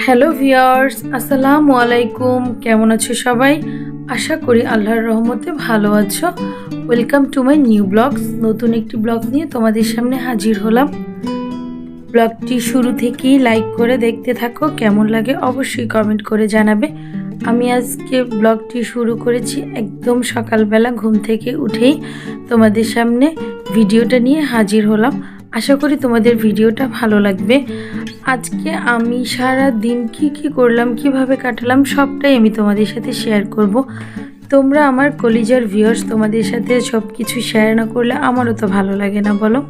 Hello viewers আসসালামু আলাইকুম। কেমন আছো সবাই? আশা করি আল্লাহর রহমতে ভালো আছো। Welcome to my new blogs নতুন একটি ব্লগ নিয়ে তোমাদের সামনে হাজির হলাম। ব্লগটি শুরু থেকেই লাইক করে দেখতে থাকো। কেমন লাগে অবশ্যই কমেন্ট করে জানাবে। আমি আজকে ব্লগটি শুরু করেছি একদম সকালবেলা ঘুম থেকে উঠেই। তোমাদের সামনে ভিডিওটা নিয়ে হাজির হলাম। আশা করি তোমাদের ভিডিওটা ভালো লাগবে। আজকে আমি সারা দিন কি কি করলাম, কীভাবে কাটালাম, সবটাই আমি তোমাদের সাথে শেয়ার করব। তোমরা আমার কলিজার ভিউয়ার্স তোমাদের সাথে সব কিছু শেয়ার না করলে আমারও তো ভালো লাগে না, বলো।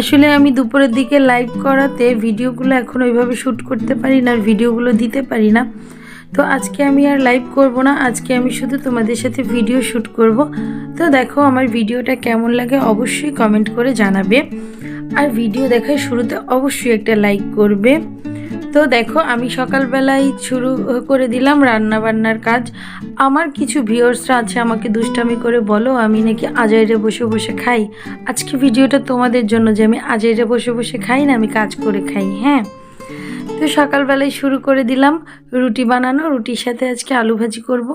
আসলে আমি দুপুরের দিকে লাইভ করাতে ভিডিওগুলো এখন ওইভাবে শ্যুট করতে পারি না আর ভিডিওগুলো দিতে পারি না। তো আজকে আমি আর লাইভ করব না, আজকে আমি শুধু তোমাদের সাথে ভিডিও শ্যুট করব। তো দেখো আমার ভিডিওটা কেমন লাগে, অবশ্যই কমেন্ট করে জানাবে। আর ভিডিও দেখার শুরুতে অবশ্যই একটা লাইক করবে। তো দেখো, আমি সকালবেলায় শুরু করে দিলাম রান্না বান্নার কাজ। আমার কিছু ভিউয়ার্সরা আছে, আমাকে দুষ্টামি করে বলো, আমি নাকি আজাইরে বসে বসে খাই। আজকে ভিডিওটা তোমাদের জন্য যে আমি আজাইরে বসে বসে খাই না, আমি কাজ করে খাই হ্যাঁ? তো সকালবেলায় শুরু করে দিলাম রুটি বানানো। রুটির সাথে আজকে আলু ভাজি করব।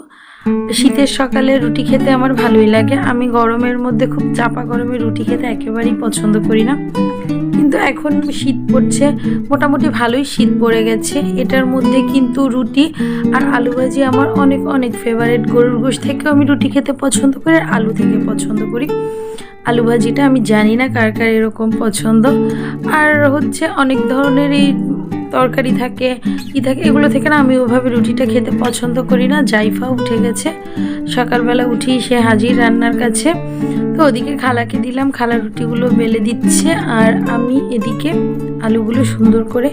শীতের সকালে রুটি খেতে আমার ভালোই লাগে। আমি গরমের মধ্যে খুব চাপা গরমে রুটি খেতে একেবারেই পছন্দ করি না। কিন্তু এখন শীত পড়ছে, মোটামুটি ভালোই শীত পড়ে গেছে। এটার মধ্যে কিন্তু রুটি আর আলু ভাজি আমার অনেক অনেক ফেভারেট গরুর গোশ থেকেও আমি রুটি খেতে পছন্দ করি আর আলু থেকে পছন্দ করি। আলু ভাজিটা আমি জানি না কার কার এরকম পছন্দ। আর হচ্ছে অনেক ধরনের এই তরকারি থাকে ই থাকে, এগুলো থেকে না আমি ওভাবে রুটিটা খেতে পছন্দ করি না। জাইফা উঠে গেছে। সকালবেলা উঠেই সে হাজির রান্নার কাছে। তো ওদিকে খালাকে দিলাম, খালা রুটিগুলো বেলে দিচ্ছে। আর আমি এদিকে আলুগুলো সুন্দর করে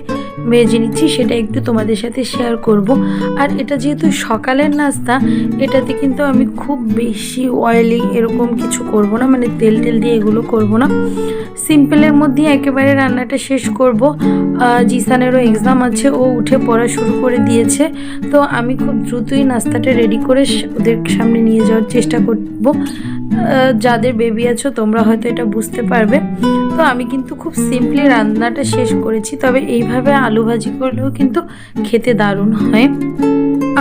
ভেজে নিচ্ছি, সেটা একটু তোমাদের সাথে শেয়ার করব। আর এটা যেহেতু সকালের নাস্তা, এটাতে কিন্তু আমি খুব বেশি অয়েলি এরকম কিছু করব না মানে তেল টেল দিয়ে এগুলো করব না। সিম্পলের মধ্যে একেবারে রান্নাটা শেষ করব। জিসানেরও এক্সাম আছে, ও উঠে পড়া শুরু করে দিয়েছে। তো আমি খুব দ্রুতই নাস্তাটা রেডি করে ওদের সামনে নিয়ে যাওয়ার চেষ্টা করব। যাদের বেবি আছো, তোমরা হয়তো এটা বুঝতে পারবে। তো আমি কিন্তু খুব সিম্পলি রান্নাটা শেষ করেছি, তবে এইভাবে আলু ভাজি করলেও কিন্তু খেতে দারুণ হয়।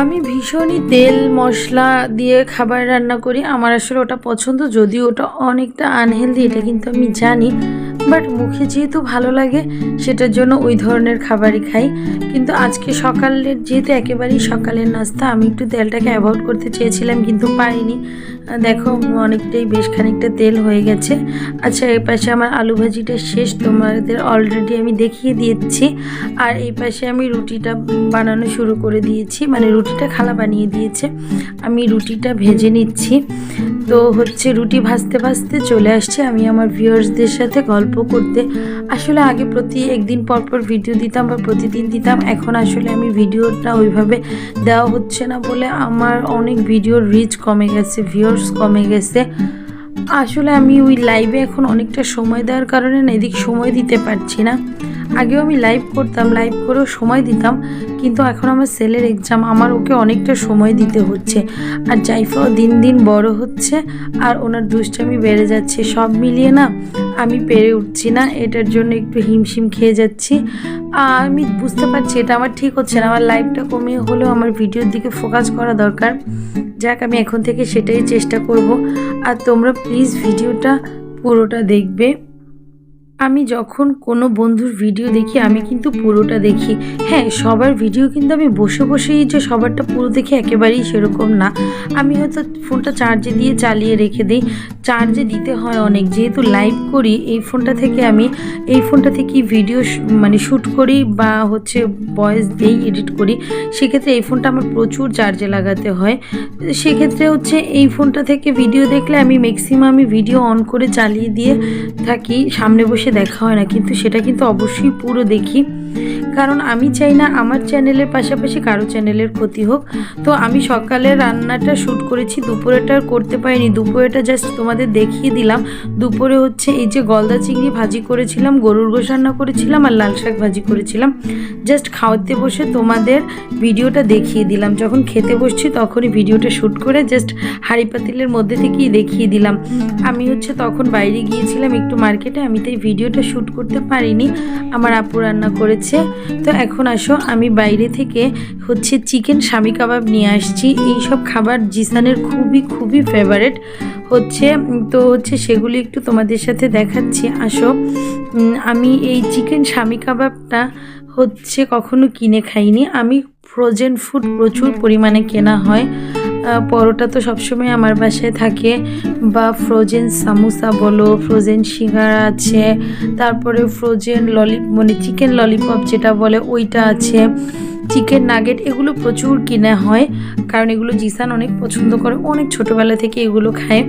আমি ভীষণই তেল, মশলা দিয়ে খাবার রান্না করি। আমার আসলে ওটা পছন্দ, যদিও ওটা অনেকটা আনহেলদি এটা কিন্তু আমি জানি। বাট মুখে যেহেতু ভালো লাগে, সেটার জন্য ওই ধরনের খাবারই খাই। কিন্তু আজকে সকালের, যেহেতু একেবারেই সকালের নাস্তা, আমি একটু তেলটাকে অ্যাভয়েড করতে চেয়েছিলাম, কিন্তু পারিনি। দেখো, অনেকটাই বেশ খানিকটা তেল হয়ে গেছে। আচ্ছা এই পাশে আমার আলু ভাজিটা শেষ, তোমাদের অলরেডি আমি দেখিয়ে দিয়েছি। আর এই পাশে আমি রুটিটা বানানো শুরু করে দিয়েছি মানে রুটিটা খালা বানিয়ে দিয়েছে। আমি রুটিটা ভেজে নিচ্ছি। তো হচ্ছে রুটি ভাজতে ভাজতে চলে আসছি। আমি আমার ভিউয়ার্সদের সাথে গল্প করতে আসলে আগে প্রতি একদিন পর পর ভিডিও দিতাম বা প্রতিদিন দিতাম। এখন আসলে আমি ভিডিওটা ওইভাবে দেওয়া হচ্ছে না বলে আমার অনেক ভিডিওর রিচ কমে গেছে ভিউয়ার্স কমে গেছে। আসলে আমি ওই লাইভে এখন অনেকটা সময় দেওয়ার কারণে না এদিক সময় দিতে পারছি না। আগেও আমি লাইভ করতাম লাইভ করেও সময় দিতাম, কিন্তু এখন আমার সেলের এক্সাম আমার ওকে অনেকটা সময় দিতে হচ্ছে। আর জাইফাও দিন দিন বড় হচ্ছে আর ওনার দুষ্টামি বেড়ে যাচ্ছে। সব মিলিয়ে না আমি পেরে উঠছি না, এটার জন্য একটু হিমশিম খেয়ে যাচ্ছি। আমি বুঝতে পারছি, এটা আমার ঠিক হচ্ছে না। আমার লাইফটা কমিয়ে হলেও আমার ভিডিওর দিকে ফোকাস করা দরকার। যাক, আমি এখন থেকে সেটাই চেষ্টা করব। আর তোমরা প্লিজ ভিডিওটা পুরোটা দেখবে। আমি যখন কোনো বন্ধুর ভিডিও দেখি, আমি কিন্তু পুরোটা দেখি। হ্যাঁ সবার ভিডিও কিন্তু আমি বসে বসেই যে সবারটা পুরো দেখি, একেবারেই সেরকম না। আমি হয়তো ফোনটা চার্জে দিয়ে চালিয়ে রেখে দিই। চার্জে দিতে হয় অনেক। যেহেতু লাইভ করি, এই ফোনটা থেকে আমি, এই ফোনটা থেকেই ভিডিও মানে শ্যুট করি বা হচ্ছে ভয়েস দিই এডিট করি, সেক্ষেত্রে এই ফোনটা আমার প্রচুর চার্জে লাগাতে হয়। সেক্ষেত্রে হচ্ছে এই ফোনটা থেকে ভিডিও দেখলে আমি ম্যাক্সিমাম আমি ভিডিও অন করে চালিয়ে দিয়ে থাকি। সামনে বসে দেখা হয় না কিন্তু সেটা কিন্তু অবশ্যই পুরো দেখি। কারণ আমি চাই না আমার চ্যানেলের পাশাপাশি কারও চ্যানেলের ক্ষতি হোক। তো আমি সকালে রান্নাটা শ্যুট করেছি দুপুরেটা করতে পারিনি। দুপুরেটা জাস্ট তোমাদের দেখিয়ে দিলাম। দুপুরে হচ্ছে এই যে গলদা চিংড়ি ভাজি করেছিলাম, গরুর গোশ রান্না করেছিলাম আর লাল শাক ভাজি করেছিলাম। জাস্ট খাওয়াতে বসে তোমাদের ভিডিওটা দেখিয়ে দিলাম। যখন খেতে বসছি তখনই ভিডিওটা শ্যুট করে জাস্ট হাঁড়ি পাতিলের মধ্যে থেকেই দেখিয়ে দিলাম। আমি হচ্ছে তখন বাইরে গিয়েছিলাম একটু মার্কেটে, আমি তাই ভিডিওটা শ্যুট করতে পারিনি। আমার আপু রান্না করেছে। তো এখন আসো, আমি বাইরে থেকে হচ্ছে চিকেন স্বামী কাবাব নিয়ে আসছি। এই সব খাবার জিসানের খুবই খুবই ফেভারেট হচ্ছে, তো হচ্ছে সেগুলি একটু তোমাদের সাথে দেখাচ্ছি। আসো আমি এই চিকেন স্বামী কাবাবটা হচ্ছে কখনো কিনে খাইনি। আমি ফ্রোজেন ফুড প্রচুর পরিমাণে কেনা হয়। পরোটা তো সবসময় আমার বাসায় থাকে। বা ফ্রোজেন সামোসা বলো ফ্রোজেন সিঙ্গারা আছে, তারপরে ফ্রোজেন ললি মানে চিকেন ললিপপ যেটা বলে, ওইটা আছে। চিকেন নাগেট এগুলো প্রচুর কিনা হয়, কারণ এগুলো জিসান অনেক পছন্দ করে, অনেক ছোটোবেলা থেকে এগুলো খায়।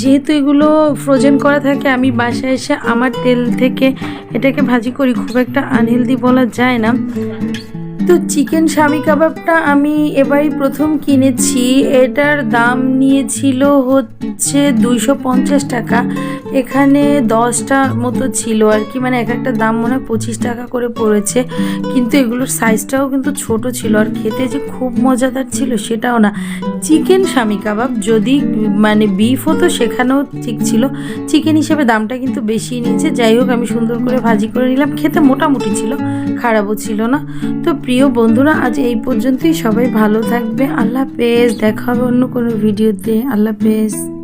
যেহেতু এগুলো ফ্রোজেন করা থাকে, আমি বাসায় এসে আমার তেল থেকে এটাকে ভাজি করি, খুব একটা আনহেলদি বলা যায় না। তো চিকেন স্বামী কাবাবটা আমি এবারই প্রথম কিনেছি। এটার দাম নিয়েছিল হচ্ছে দুইশো পঞ্চাশ টাকা। এখানে দশটা মতো ছিল আর কি মানে এক একটা দাম মনে হয় পঁচিশ টাকা করে পড়েছে। কিন্তু এগুলোর সাইজটাও কিন্তু ছোট ছিল আর খেতে যে খুব মজাদার ছিল সেটাও না। চিকেন স্বামী কাবাব যদি মানে বিফ হতো সেখানেও ঠিক ছিল। চিকেন হিসেবে দামটা কিন্তু বেশি নিয়েছে। যাই হোক, আমি সুন্দর করে ভাজি করে নিলাম। খেতে মোটামুটি ছিল, খারাপও ছিল না। তো প্রিয় বন্ধুরা, আজ এই পর্যন্তই। সবাই ভালো থাকবে। আল্লাহ পেস দেখা হবে অন্য কোনো ভিডিওতে। আল্লাহ হাফেজ।